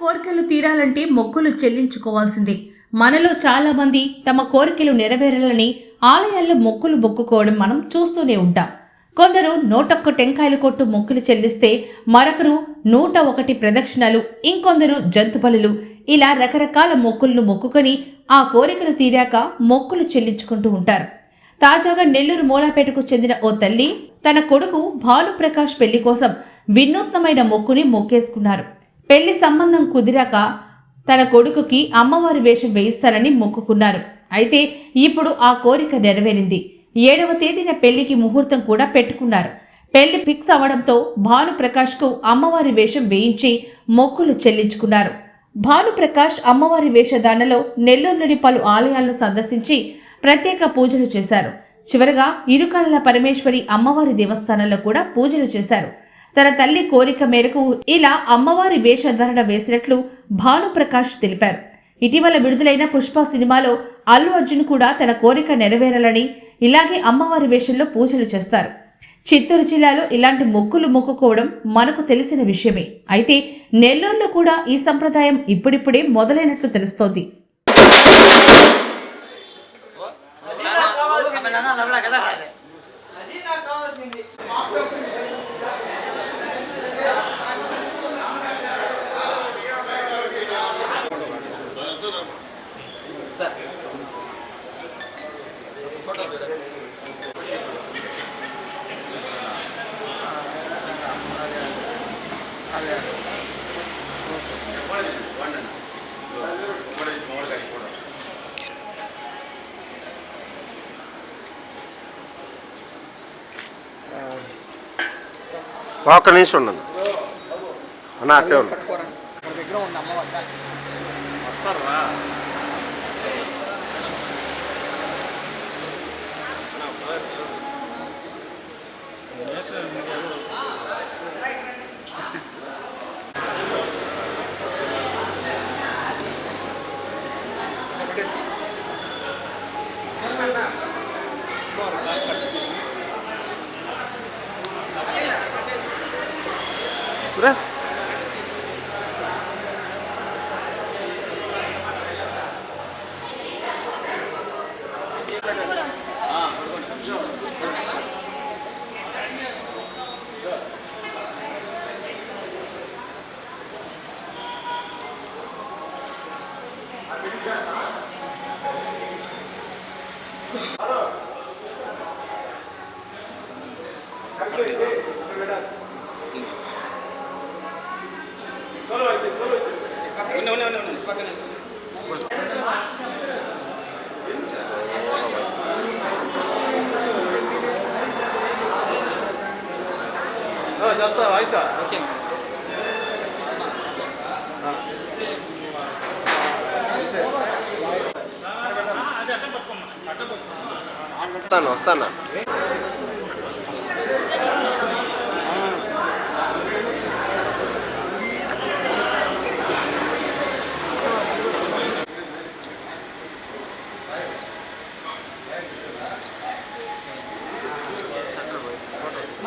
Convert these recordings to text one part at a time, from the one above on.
కోరికలు తీరాలంటే మొక్కులు చెల్లించుకోవాల్సిందే. మనలో చాలామంది తమ కోరికలు నెరవేరాలని ఆలయాల్లో మొక్కులు మొక్కుకోవడం మనం చూస్తూనే ఉంటాం. కొందరు నూటొక్క టెంకాయలు కొట్టు మొక్కులు చెల్లిస్తే మరొకరు నూట ఒకటి ప్రదక్షిణలు ఇంకొందరు జంతుబలులు ఇలా రకరకాల మొక్కులను మొక్కుకొని ఆ కోరికలు తీరాక మొక్కులు చెల్లించుకుంటూ ఉంటారు. తాజాగా నెల్లూరు మూలాపేటకు చెందిన ఓ తల్లి తన కొడుకు భానుప్రకాష్ పెళ్ళి కోసం వినూత్నమైన మొక్కుని మొక్కేసుకున్నారు. పెళ్ళి సంబంధం కుదిరాక తన కొడుకుకి అమ్మవారి వేషం వేయిస్తానని మొక్కుకున్నారు. అయితే ఇప్పుడు ఆ కోరిక నెరవేరింది. ఏడవ తేదీన పెళ్ళికి ముహూర్తం కూడా పెట్టుకున్నారు. పెళ్ళి ఫిక్స్ అవడంతో భానుప్రకాష్కు అమ్మవారి వేషం వేయించి మొక్కులు చెల్లించుకున్నారు. భానుప్రకాష్ అమ్మవారి వేషధారణలో నెల్లూరులోని పలు ఆలయాలను సందర్శించి ప్రత్యేక పూజలు చేశారు. చివరగా ఇరుకళ్ళ పరమేశ్వరి అమ్మవారి దేవస్థానంలో కూడా పూజలు చేశారు. తన తల్లి కోరిక మేరకు ఇలా అమ్మవారి వేషధారణ వేసినట్లు భానుప్రకాష్ తెలిపారు. ఇటీవల విడుదలైన పుష్ప సినిమాలో అల్లు అర్జున్ కూడా తన కోరిక నెరవేరాలని ఇలాగే అమ్మవారి వేషంలో పూజలు చేస్తారు. చిత్తూరు జిల్లాలో ఇలాంటి మొక్కులు మొక్కుకోవడం మనకు తెలిసిన విషయమే. అయితే నెల్లూరులో కూడా ఈ సంప్రదాయం ఇప్పుడిప్పుడే మొదలైనట్లు తెలుస్తోంది. ఒక్క నిమిషం ఉన్నాను అన్న అట్టే 그래? చెప్తా వాయిసా వస్తాను వస్తాను?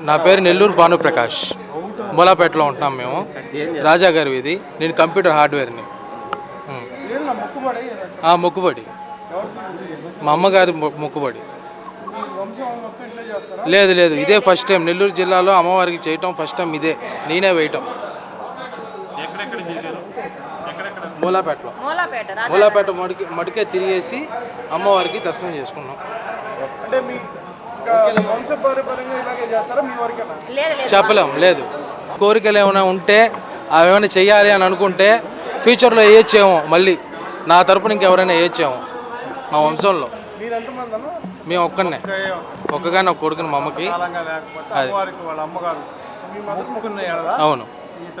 నా పేరు నెల్లూరు భానుప్రకాష్. మూలాపేటలో ఉంటున్నాం మేము. రాజా గారి వీధి నేను కంప్యూటర్ హార్డ్వేర్ని. మొక్కుబడి. మా అమ్మగారి మొక్కుబడి. లేదు లేదు. ఇదే ఫస్ట్ టైం. నెల్లూరు జిల్లాలో అమ్మవారికి చేయటం ఫస్ట్ టైం ఇదే. నేనే వేయటం. మూలాపేటలో. మూలాపేట రా- మూలాపేట మడికి మడికే తిరిగేసి అమ్మవారికి దర్శనం చేసుకున్నాం. అంటే మీ ఇంకా వంశపారంపర్యంగా ఇలాగే చేస్తారా? మీ వరకేనా లేదు లేదు. చెప్పలేం లేదు. కోరికలు ఏమైనా ఉంటే అవి ఏమైనా చెయ్యాలి అని అనుకుంటే ఫ్యూచర్లో వేయచ్చేమో మళ్ళీ. నా తరపున ఇంకెవరైనా వేయచ్చేమో మా వంశంలో. మేము ఒక్కనే ఒక్కగానే ఒక కొడుకుని మా అమ్మకి. అది. అవును. ఈత